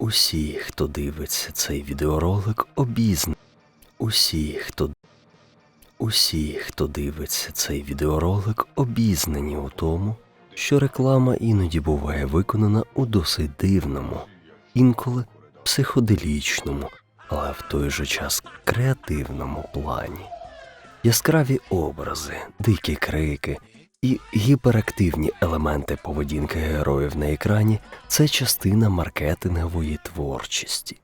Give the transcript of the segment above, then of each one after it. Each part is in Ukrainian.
Усі, хто дивиться цей відеоролик, обізнані. Усі, хто Усі, хто дивиться цей відеоролик, обізнані у тому, що реклама іноді буває виконана у досить дивному, інколи психоделічному, але в той же час креативному плані. Яскраві образи, дикі крики і гіперактивні елементи поведінки героїв на екрані це частина маркетингової творчості.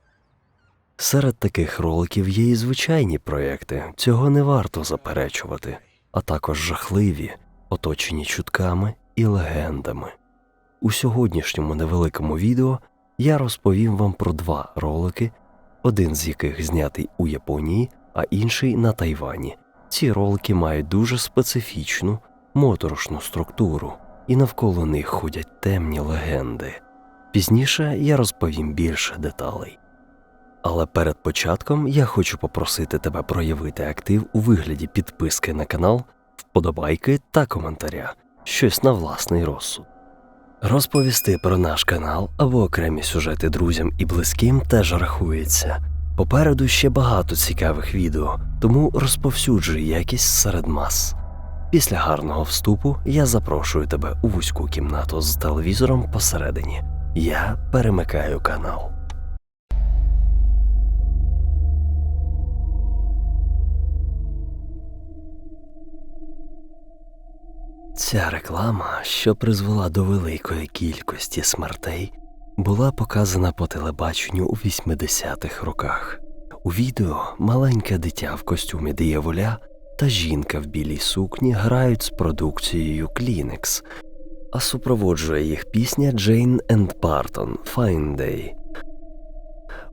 Серед таких роликів є і звичайні проекти, цього не варто заперечувати, а також жахливі, оточені чутками і легендами. У сьогоднішньому невеликому відео я розповім вам про два ролики, один з яких знятий у Японії, а інший на Тайвані. Ці ролики мають дуже специфічну, моторошну структуру, і навколо них ходять темні легенди. Пізніше я розповім більше деталей. Але перед початком я хочу попросити тебе проявити актив у вигляді підписки на канал, вподобайки та коментаря, щось на власний розсуд. Розповісти про наш канал або окремі сюжети друзям і близьким теж рахується. Попереду ще багато цікавих відео, тому розповсюджуй якість серед мас. Після гарного вступу я запрошую тебе у вузьку кімнату з телевізором посередині. Я перемикаю канал. Ця реклама, що призвела до великої кількості смертей, була показана по телебаченню у 80-х роках. У відео маленьке дитя в костюмі дияволя та жінка в білій сукні грають з продукцією Kleenex, а супроводжує їх пісня Джейн енд Бартон Fine Day.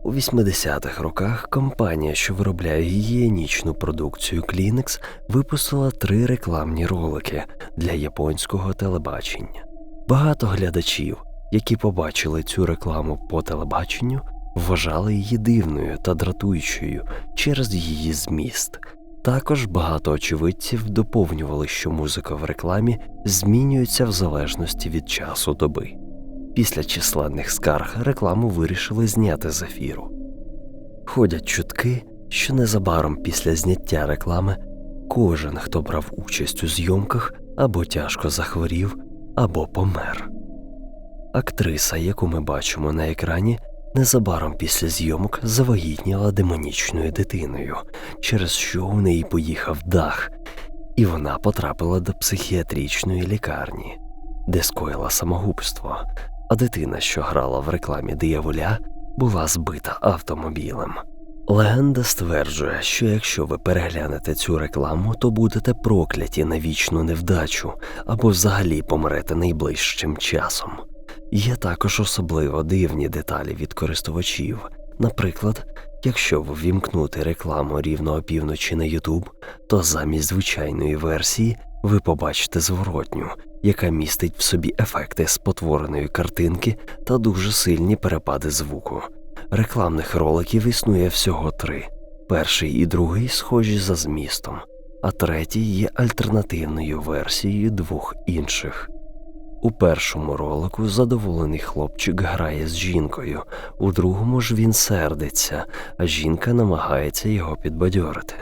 У 80-х роках компанія, що виробляє гігієнічну продукцію Kleenex, випустила три рекламні ролики для японського телебачення. Багато глядачів, які побачили цю рекламу по телебаченню, вважали її дивною та дратуючою через її зміст. Також багато очевидців доповнювали, що музика в рекламі змінюється в залежності від часу доби. Після численних скарг рекламу вирішили зняти з ефіру. Ходять чутки, що незабаром після зняття реклами кожен, хто брав участь у зйомках, або тяжко захворів, або помер. Актриса, яку ми бачимо на екрані, незабаром після зйомок завагітніла демонічною дитиною, через що у неї поїхав дах, і вона потрапила до психіатричної лікарні, де скоїла самогубство, а дитина, що грала в рекламі дияволя, була збита автомобілем. Легенда стверджує, що якщо ви переглянете цю рекламу, то будете прокляті на вічну невдачу або взагалі помрете найближчим часом. Є також особливо дивні деталі від користувачів. Наприклад, якщо ввімкнути рекламу рівно опівночі на YouTube, то замість звичайної версії ви побачите зворотню, яка містить в собі ефекти спотвореної картинки та дуже сильні перепади звуку. Рекламних роликів існує всього три. Перший і другий схожі за змістом, а третій є альтернативною версією двох інших. У першому ролику задоволений хлопчик грає з жінкою, у другому ж він сердиться, а жінка намагається його підбадьорити.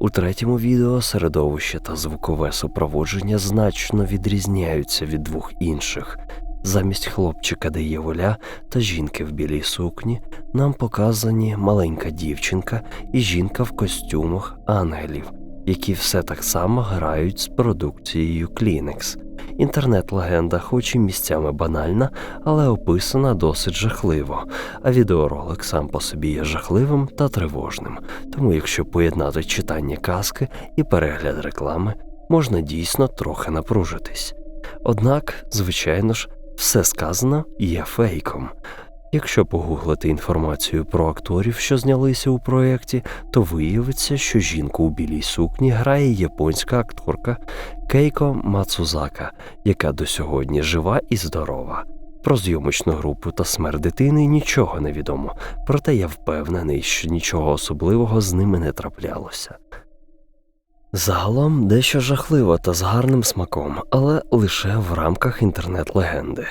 У третьому відео середовище та звукове супроводження значно відрізняються від двох інших. Замість хлопчика дияволя та жінки в білій сукні нам показані маленька дівчинка і жінка в костюмах ангелів, які все так само грають з продукцією Kleenex. Інтернет-легенда, хоч і місцями банальна, але описана досить жахливо, а відеоролик сам по собі є жахливим та тривожним. Тому, якщо поєднати читання казки і перегляд реклами, можна дійсно трохи напружитись. Однак, звичайно ж, все сказано є фейком. Якщо погуглити інформацію про акторів, що знялися у проєкті, то виявиться, що жінку у білій сукні грає японська акторка Кейко Мацузака, яка до сьогодні жива і здорова. Про зйомочну групу та смерть дитини нічого не відомо, проте я впевнений, що нічого особливого з ними не траплялося. Загалом дещо жахливо та з гарним смаком, але лише в рамках інтернет-легенди.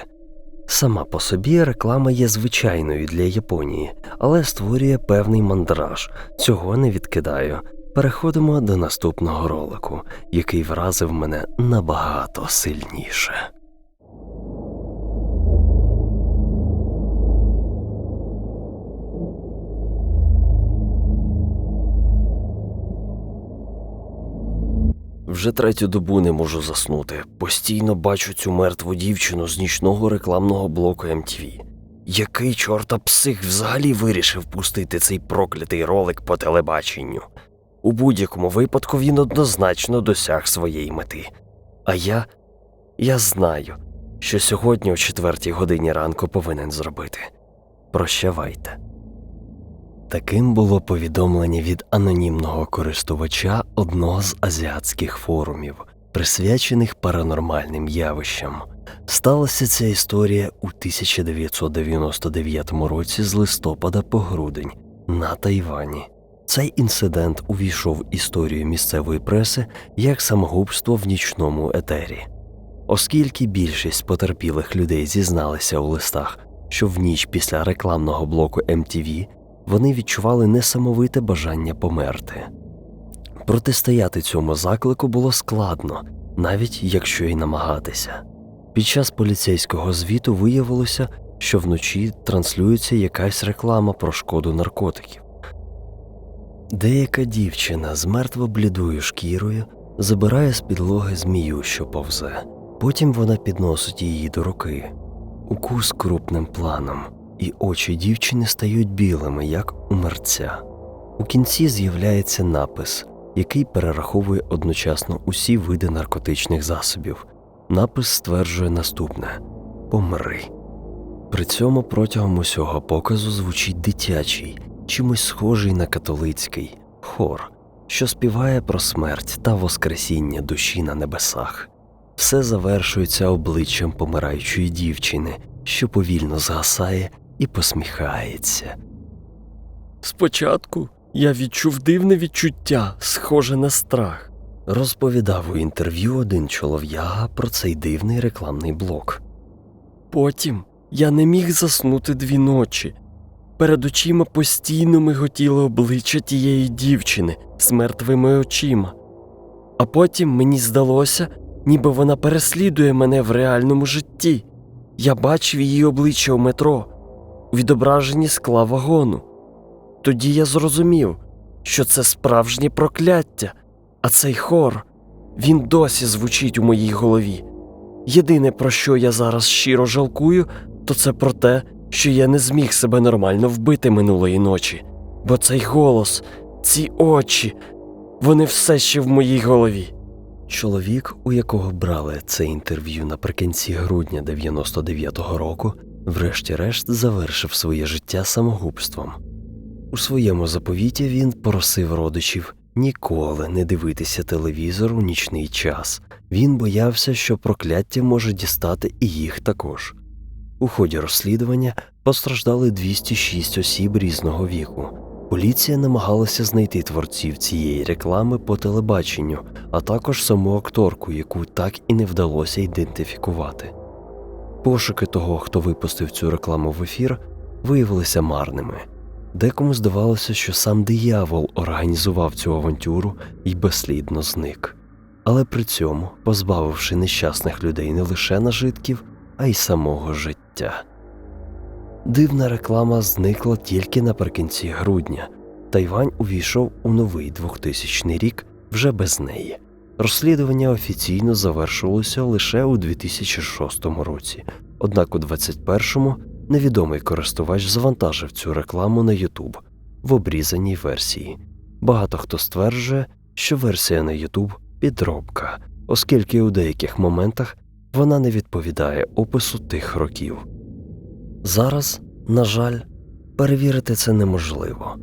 Сама по собі реклама є звичайною для Японії, але створює певний мандраж. Цього не відкидаю. Переходимо до наступного ролику, який вразив мене набагато сильніше. Вже третю добу не можу заснути. Постійно бачу цю мертву дівчину з нічного рекламного блоку MTV. Який чорта псих взагалі вирішив пустити цей проклятий ролик по телебаченню? У будь-якому випадку він однозначно досяг своєї мети. А я. я знаю, що сьогодні о четвертій годині ранку повинен зробити. Прощавайте. Таким було повідомлення від анонімного користувача одного з азіатських форумів, присвячених паранормальним явищам. Сталася ця історія у 1999 році з листопада по грудень на Тайвані. Цей інцидент увійшов в історію місцевої преси як самогубство в нічному етері. Оскільки більшість потерпілих людей зізналися у листах, що в ніч після рекламного блоку MTV вони відчували несамовите бажання померти. Протистояти цьому заклику було складно, навіть якщо й намагатися. Під час поліцейського звіту виявилося, що вночі транслюється якась реклама про шкоду наркотиків. Деяка дівчина з мертво блідою шкірою забирає з підлоги змію, що повзе. Потім вона підносить її до руки, укус крупним планом, і очі дівчини стають білими, як у мерця. У кінці з'являється напис, який перераховує одночасно усі види наркотичних засобів. Напис стверджує наступне Помри. При цьому протягом усього показу звучить дитячий, чимось схожий на католицький хор, що співає про смерть та воскресіння душі на небесах. Все завершується обличчям помираючої дівчини, що повільно згасає і посміхається. Спочатку я відчув дивне відчуття, схоже на страх, розповідав у інтерв'ю один чолов'яга про цей дивний рекламний блок. Потім я не міг заснути дві ночі. Перед очима постійно миготіло обличчя тієї дівчини з мертвими очима. А потім мені здалося, ніби вона переслідує мене в реальному житті. Я бачив її обличчя у метро, у відображенні скла вагону. Тоді я зрозумів, що це справжнє прокляття, а цей хор він досі звучить у моїй голові. Єдине, про що я зараз щиро жалкую, то це про те, що я не зміг себе нормально вбити минулої ночі, бо цей голос, ці очі, вони все ще в моїй голові. Чоловік, у якого брали це інтерв'ю наприкінці грудня 99-го року, врешті-решт завершив своє життя самогубством. У своєму заповіті він просив родичів ніколи не дивитися телевізор у нічний час. Він боявся, що прокляття може дістати і їх також. У ході розслідування постраждали 206 осіб різного віку. Поліція намагалася знайти творців цієї реклами по телебаченню, а також саму акторку, яку так і не вдалося ідентифікувати. Пошуки того, хто випустив цю рекламу в ефір, виявилися марними. Декому здавалося, що сам диявол організував цю авантюру і безслідно зник, але при цьому позбавивши нещасних людей не лише нажитків, а й самого життя. Дивна реклама зникла тільки наприкінці грудня. Тайвань увійшов у новий 2000 рік вже без неї. Розслідування офіційно завершилося лише у 2006 році, однак у 2021-му невідомий користувач завантажив цю рекламу на YouTube в обрізаній версії. Багато хто стверджує, що версія на YouTube підробка, оскільки у деяких моментах вона не відповідає опису тих років. Зараз, на жаль, перевірити це неможливо.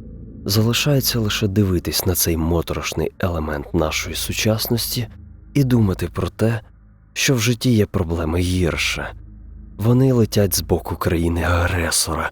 Залишається лише дивитись на цей моторошний елемент нашої сучасності і думати про те, що в житті є проблеми гірше. Вони летять з боку країни агресора,